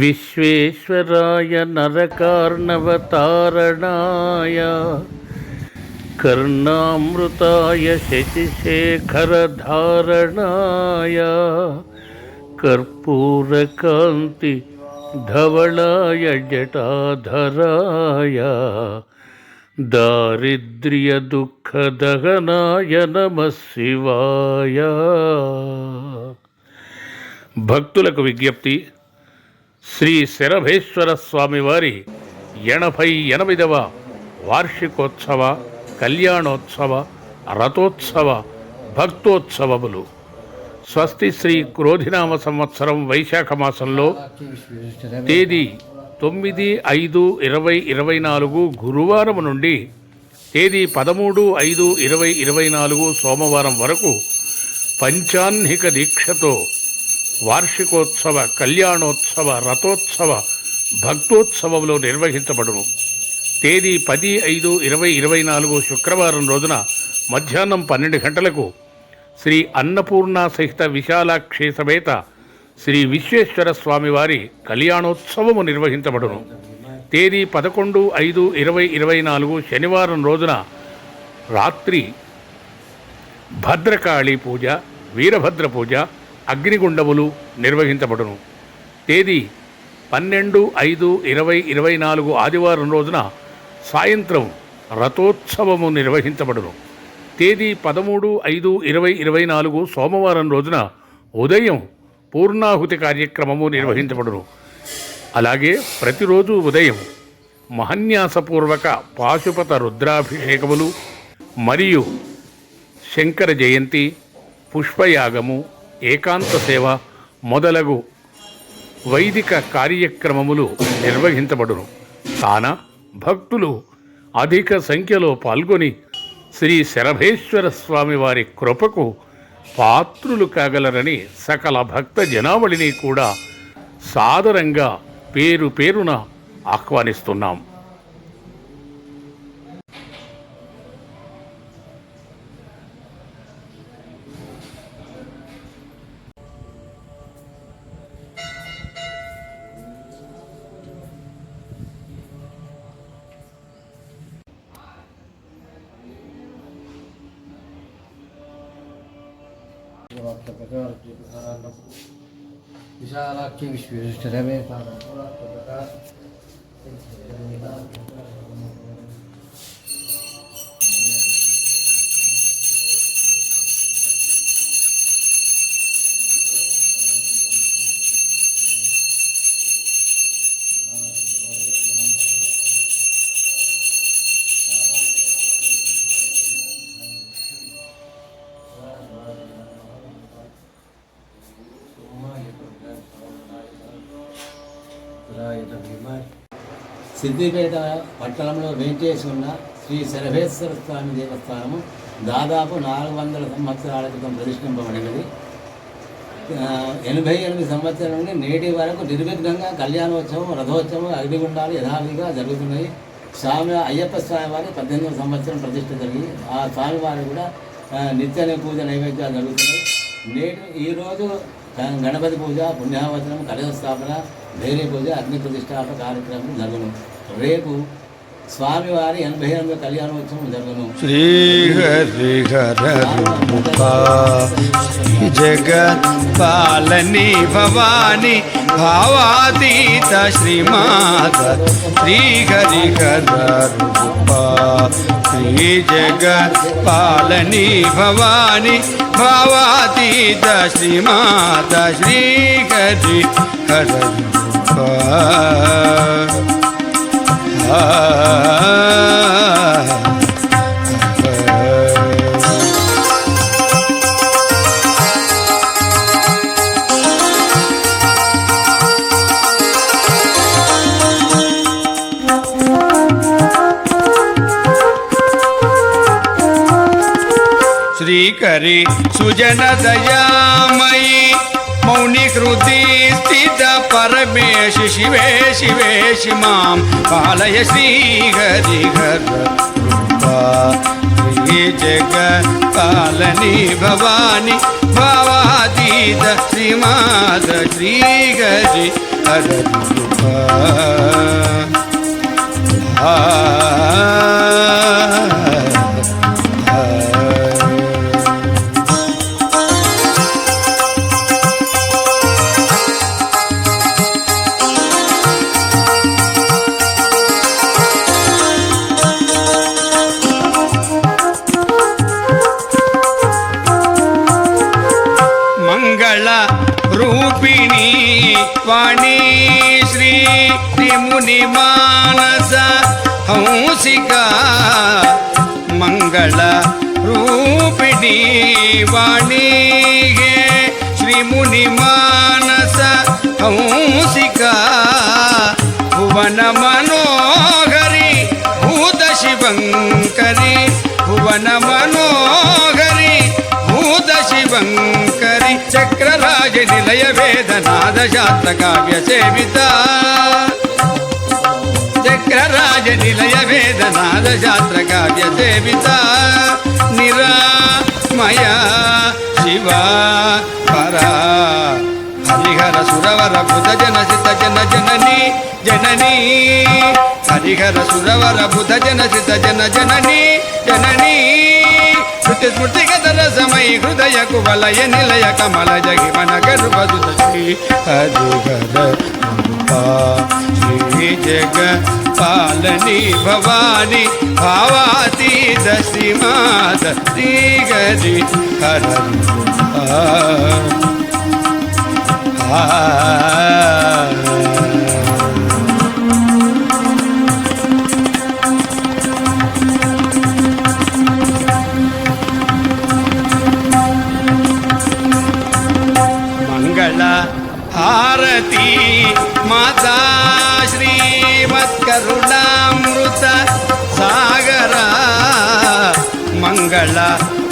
विश्वेश्वराय नरकार्णवतारणाय कर्णामृताय शशिशेखरधारणाय कर्पूरकान्ति धवलाय जटाधराय दारिद्र्यदुःखदहनाय नमः శివాయ భక్తులకు విజ్ఞప్తి శ్రీ శరభేశ్వర స్వామివారి ఎనభై ఎనిమిదవ వార్షికోత్సవ కళ్యాణోత్సవ రథోత్సవ భక్తోత్సవములు స్వస్తి శ్రీ క్రోధినామ సంవత్సరం వైశాఖ మాసంలో తేదీ తొమ్మిది ఐదు ఇరవై ఇరవై నాలుగు గురువారం నుండి తేదీ పదమూడు ఐదు ఇరవై ఇరవై నాలుగు సోమవారం వరకు పంచాహ్నిక దీక్షతో వార్షికోత్సవ కళ్యాణోత్సవ రథోత్సవ భక్తోత్సవంలో నిర్వహించబడును. తేదీ పది ఐదు ఇరవై ఇరవై నాలుగు శుక్రవారం రోజున మధ్యాహ్నం పన్నెండు గంటలకు శ్రీ అన్నపూర్ణ సహిత విశాలాక్షి సమేత శ్రీ విశ్వేశ్వర స్వామివారి కళ్యాణోత్సవము నిర్వహించబడును. తేదీ పదకొండు ఐదు ఇరవై ఇరవై నాలుగు శనివారం రోజున రాత్రి భద్రకాళి పూజ వీరభద్ర పూజ అగ్నిగుండములు నిర్వహించబడును. తేదీ పన్నెండు ఐదు ఇరవై ఇరవై నాలుగు ఆదివారం రోజున సాయంత్రం రథోత్సవము నిర్వహించబడును. తేదీ పదమూడు ఐదు ఇరవై ఇరవై నాలుగు సోమవారం రోజున ఉదయం పూర్ణాహుతి కార్యక్రమము నిర్వహించబడును. అలాగే ప్రతిరోజు ఉదయం మహన్యాసపూర్వక పాశుపత రుద్రాభిషేకములు మరియు శంకర జయంతి పుష్పయాగము ఏకాంత సేవ మొదలగు వైదిక కార్యక్రమములు నిర్వహించబడును. కాన భక్తులు అధిక సంఖ్యలో పాల్గొని శ్రీ శరభేశ్వర స్వామి వారి కృపకు పాత్రులు కాగలరని సకల భక్త జనావళిని కూడా సాదరంగా పేరు పేరున ఆహ్వానిస్తున్నాం. విశాలాక్షి విశ్వేశ్వరమే సిద్దిపేట పట్టణంలో వేంచేసి ఉన్న శ్రీ శరభేశ్వర స్వామి దేవస్థానము దాదాపు నాలుగు వందల సంవత్సరాల క్రితం ప్రతిష్ఠింపబడినది. ఎనభై ఎనిమిది సంవత్సరాల నుండి నేటి వరకు నిర్విఘ్నంగా కళ్యాణోత్సవం రథోత్సవం అగ్నిగుండాలు యథావిధిగా జరుగుతున్నాయి. స్వామి అయ్యప్ప స్వామి వారి పద్దెనిమిది సంవత్సరం ప్రతిష్ఠ జరిగి ఆ స్వామి వారి కూడా ఆ, నిత్య పూజ నైవేద్యాలు జరుగుతున్నాయి. నేటి ఈరోజు గ- గణపతి పూజ పుణ్యావచనం కలశ స్థాపన ధైర్యం పూజ అగ్ని ప్రతిష్టాప కార్యక్రమం జరగను రేపు స్వామివారి ఎనభై ఎనిమిది కళ్యాణోత్సవం జరగను శ్రీహరి జగత్ పాలని భవాని భావాతీత శ్రీమాత శ్రీహరి శ్రీ జగత్ పాలని భవాని భావాతీత శ్రీమాత శ్రీహరి హరి मौनि हृदि स्थित परमेश शिवे शिवे शिमां। पालय जग जगपालनी भवानी भवादीत श्रीमाद श्रीहरि हर आ శ్రీ త్రిముని మానస హంసిక మంగళ రూపిణి వాణి హే శ్రీముని మానస హంసిక భువన మనోహరి భూత శివంకరి భువన మనోహరి భూత శివంకరి చక్రరాజ నిలయ వేదనాద శాస్త్ర కావ్య సేవిత. చక్రరాజ నిలయ వేదనాద శాస్త్ర కావ్య సేవిత. నిరామయ శివ పరా హరిహర సురవర బుధ జన సిత జన జనని జనని. హరిహర సురవర బుధ జన సిత జన జనని జననీ. శృతి స్మృతి గదరసమై హృదయ కువలయ నిలయ కమల జగి మన గర్భదుత శ్రీ శ్రీ జగ పాలని భవాని భావాతీత శ్రీమాత శ్రీగరి హర ఆ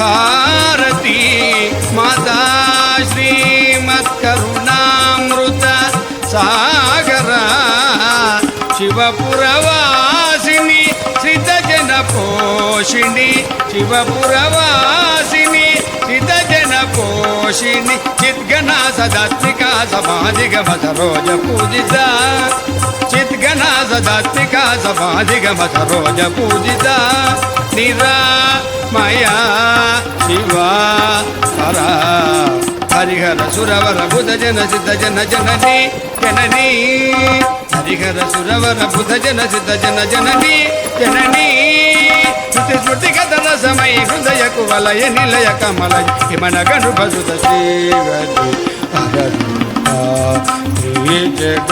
హారతి మాతా శ్రీమత్కరుణామృత సాగర శివపురవాసిని శ్రితజన పోషిణి శివపురవాసిని శ్రితజన పోషిణి చిద్గణా సదాత్మికా సమాధిగమ రోజ పూజిత చిద్గణా సదాత్మికా సమాధిగమ రోజ పూజిత నిరా నిరామయా శివా పరా. హరిహర సురవర బుధ జన సిద్ధ జన జనని జనని. హరిహర సురవర బుధ జన సిద్ధ జన జనని జనని. శృతి స్మృతి కథన సమయ హృదయ కువలయ నిలయ కమల హిమన గను భజుత శ్రీవతి శ్రీ జగ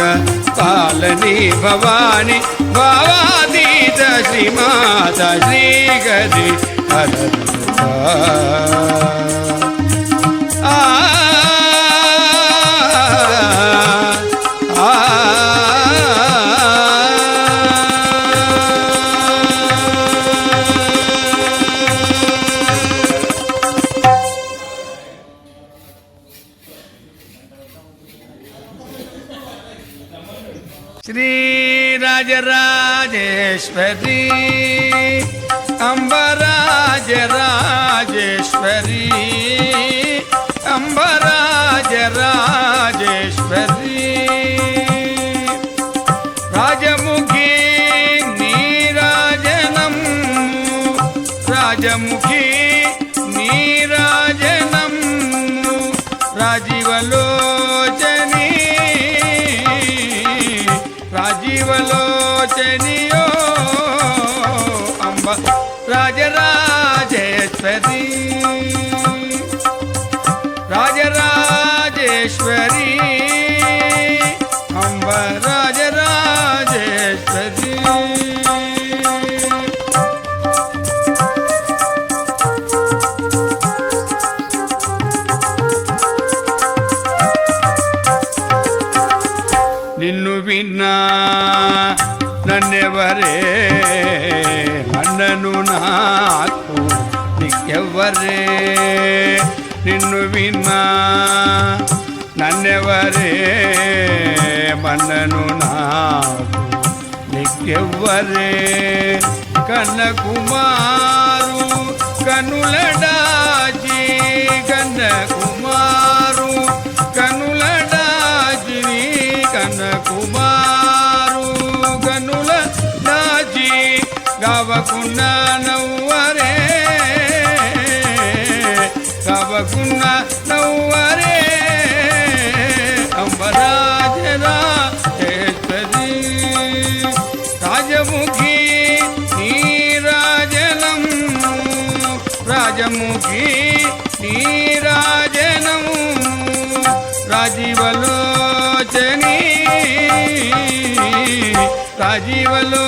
పాలని భవాని భావాతీత శ్రీమాత శ్రీగరి హర రాజముఖి నీరా ನನ್ನೆವರುವಿನ ನನ್ನೆವರೇ ಅನ್ನನು ನಾಕು ನಿಕ್ಕೆವರೇ ನಿನ್ನುವಿನ ನನ್ನೆವರೇ ಮನ್ನನು ನಾಕು ನಿಕ್ಕೆವರೇ ಕನ್ನಕುಮಾರು ಕನುಲಡಾಜಿ ಕನ್ನಕುಮಾರ కుమారు కనుల డాచి కన్న కుమారు కన కుమారు గనుల దాచి గవకున్న నవ్వరే గవకున్న నవ్వరే રાજીવલો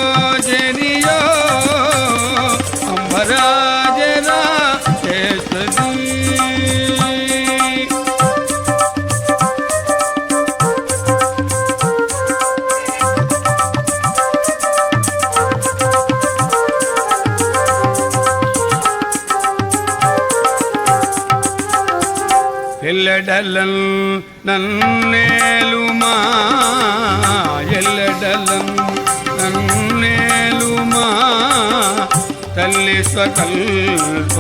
જેનિયો અંબરાજરા ಎಲ್ಲಡಲಲ್ ನನ್ನೇಲುಮಾ ಎಲ್ಲ తల్లి స్వకల్ప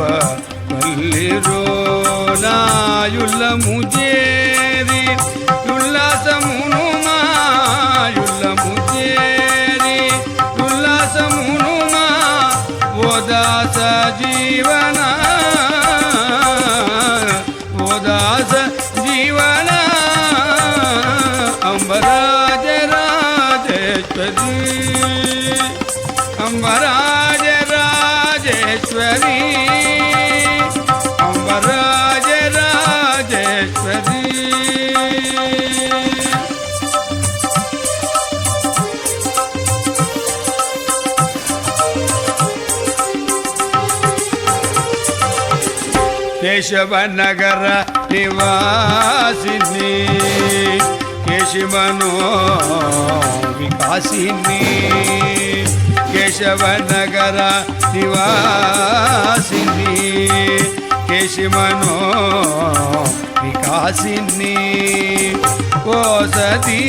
తల్లి రోనాయుల ముజేరి ఉల్లాసమునుమా యుల్ల ముజేరి ఉల్లాసమునుమా ఓదాస జీవన ఓదాస కేశవనగర నివాసిని కేశవనో వికాసిని. కేశవనగర నివాసిని కేశవనో వికాసిని. ఓ సతీ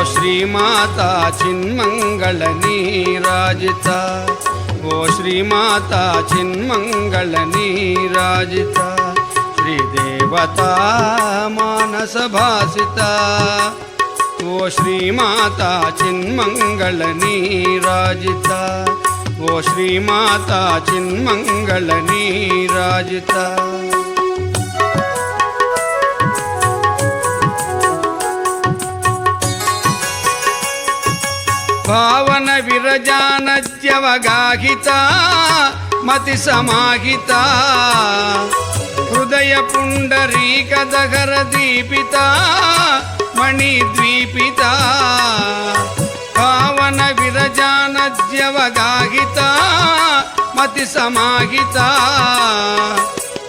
ఓ శ్రీమాత చిన్మంగళ నీరాజిత ఓ శ్రీమాత చిన్మంగళ నీరాజిత శ్రీ దేవత మానస భాసిత ఓ భావన విరజానజ్యవగాహిత మతి సమాహిత హృదయ పుండరీక దగర దీపిత మణిద్వీపిత. భావన విరజానద్యవగాహిత మతి సమాహిత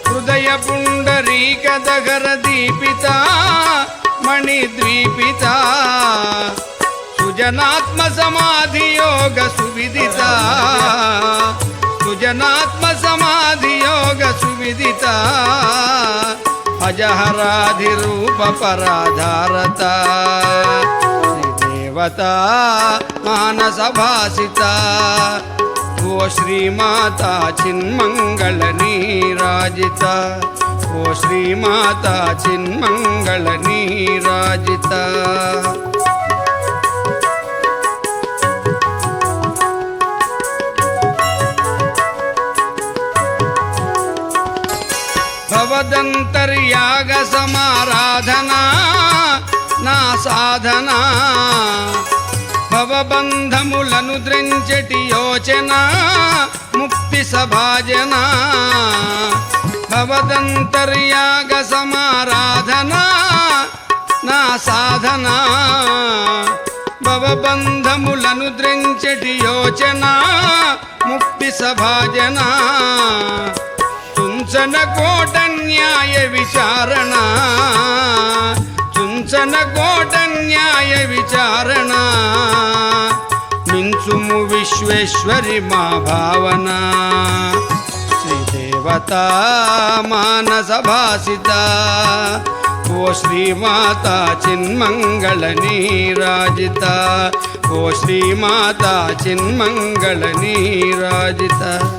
హృదయ పుండరీక దగర దీపిత మణిద్వీపిత. సుజనాత్మ సమాధి యోగ సువిదిత. సుజనాత్మ సమాధి యోగ సువిదిత. అజహరాధి రూప పరాధారత. దేవత మానస భాసిత ఓ శ్రీమాత చిన్మంగళ నీరాజిత. ఓ శ్రీమాత చిన్మంగళ నీరాజిత. భవదంతర్యాగ సమారాధనా నా సాధన. భవబంధములను ద్రించటి యోచన ముక్తి సభాజన. భవదంతర్యాగ సమారాధనా నా సాధన. భవబంధములను ద్రించటి యోచన ముక్తి సభాజనా. చుంచన కోట న్యాయ విచారణ. చుంచన కోట న్యాయ విచారణ. మించుము విశ్వేశ్వరి మా భావన. శ్రీదేవత మానస భాసిత ఓ శ్రీమాత చిన్మంగళ నీరాజిత. ఓ శ్రీమాత చిన్మంగళ నీరాజిత.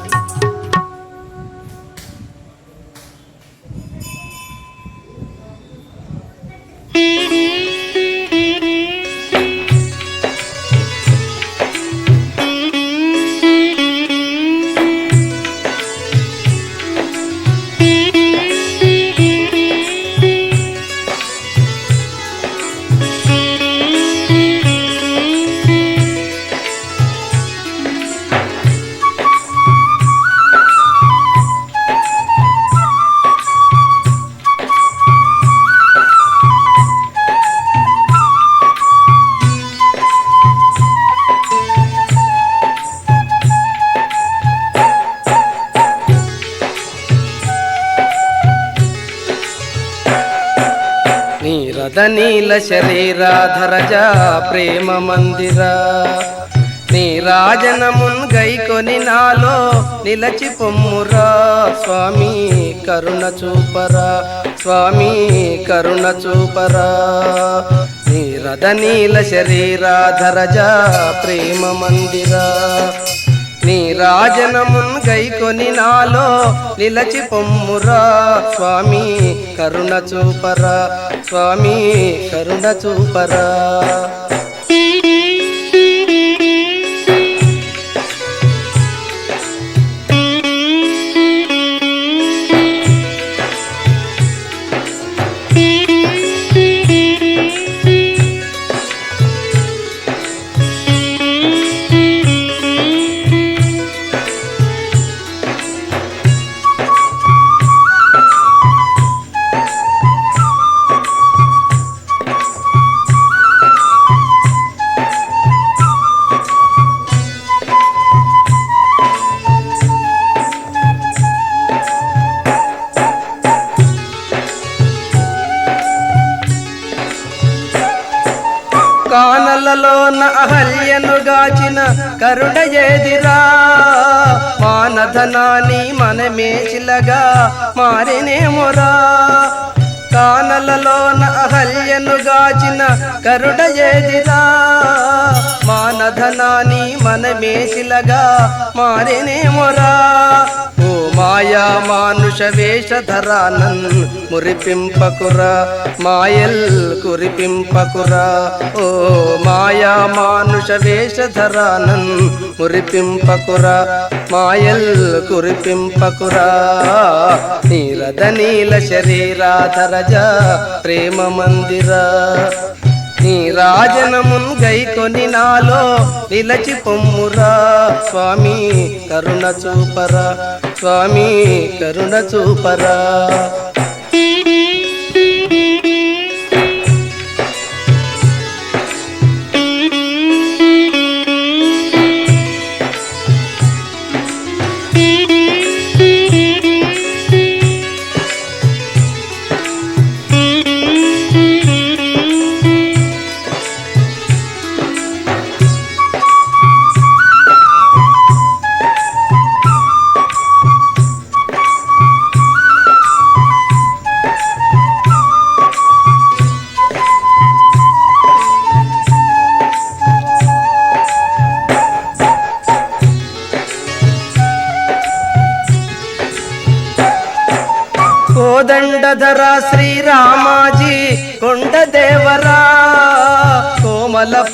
నీరద నీల శరీరాధరజ ప్రేమ మందిర. నీరాజనమున్ గైకొని నాలో నిలచి పొమ్మురా. స్వామి కరుణ చూపరా. స్వామి కరుణ చూపరా. నీ రథనీల శరీరాధరజ ప్రేమ మందిరా. నీ రాజనమున్ గైకొని నాలో నిలచి పొమ్మురా. స్వామి కరుణ చూపరా. స్వామి కరుణ చూపరా. లోన అహల్యను గాచిన కరుణ ఏదిరా మానధనాన్ని మనమే చిలగా మారినేమురా? కానలలోన అహల్యను గాచిన కరుణ ఏదిరా మానధనాన్ని మనమేసిలగా చిలగా మారినేమురా? ఓ మాయా మానుష వేషధరానన్ మురిపింపకురా మాయల్ కురిపింపకురా. ఓ మాయా మానుష వేషధరానన్ మురిపింపకురా మాయల్ కురిపింపకురా. నీరద నీల శరీరాధర రాజా ప్రేమ మందిరా. నీ రాజనమున్ గైకొని నాలో నిలచి పొమ్మురా. స్వామి కరుణ చూపరా. స్వామి కరుణ చూపరా.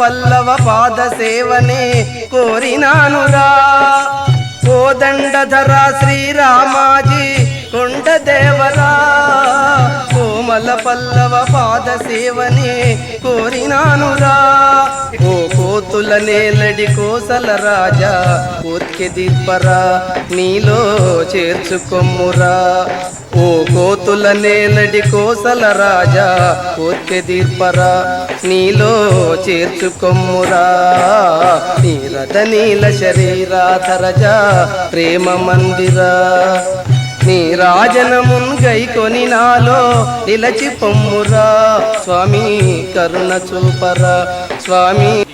పల్లవ పాద సేవనే కోరినానురా. కోదండధర శ్రీరామాజీ కొండ దేవరా కోమల పల్లవ పాద సేవనే కోరినానురా. ఓ కోతుల నేలడి కోసల రాజా ఊర్కె దిప్పరా నీలో చేర్చుకొమ్మురా. ఓ కోతుల నేలడి కోసల రాజా ఊర్కె దీర్పరా నీలో చేర్చుకొమ్మురా. నీరద నీల శరీరాధరజా ప్రేమ మందిరా. నీ రాజనమున్ గైకొని నాలో నిలచి పొమ్మురా. స్వామి కరుణ చూపరా స్వామి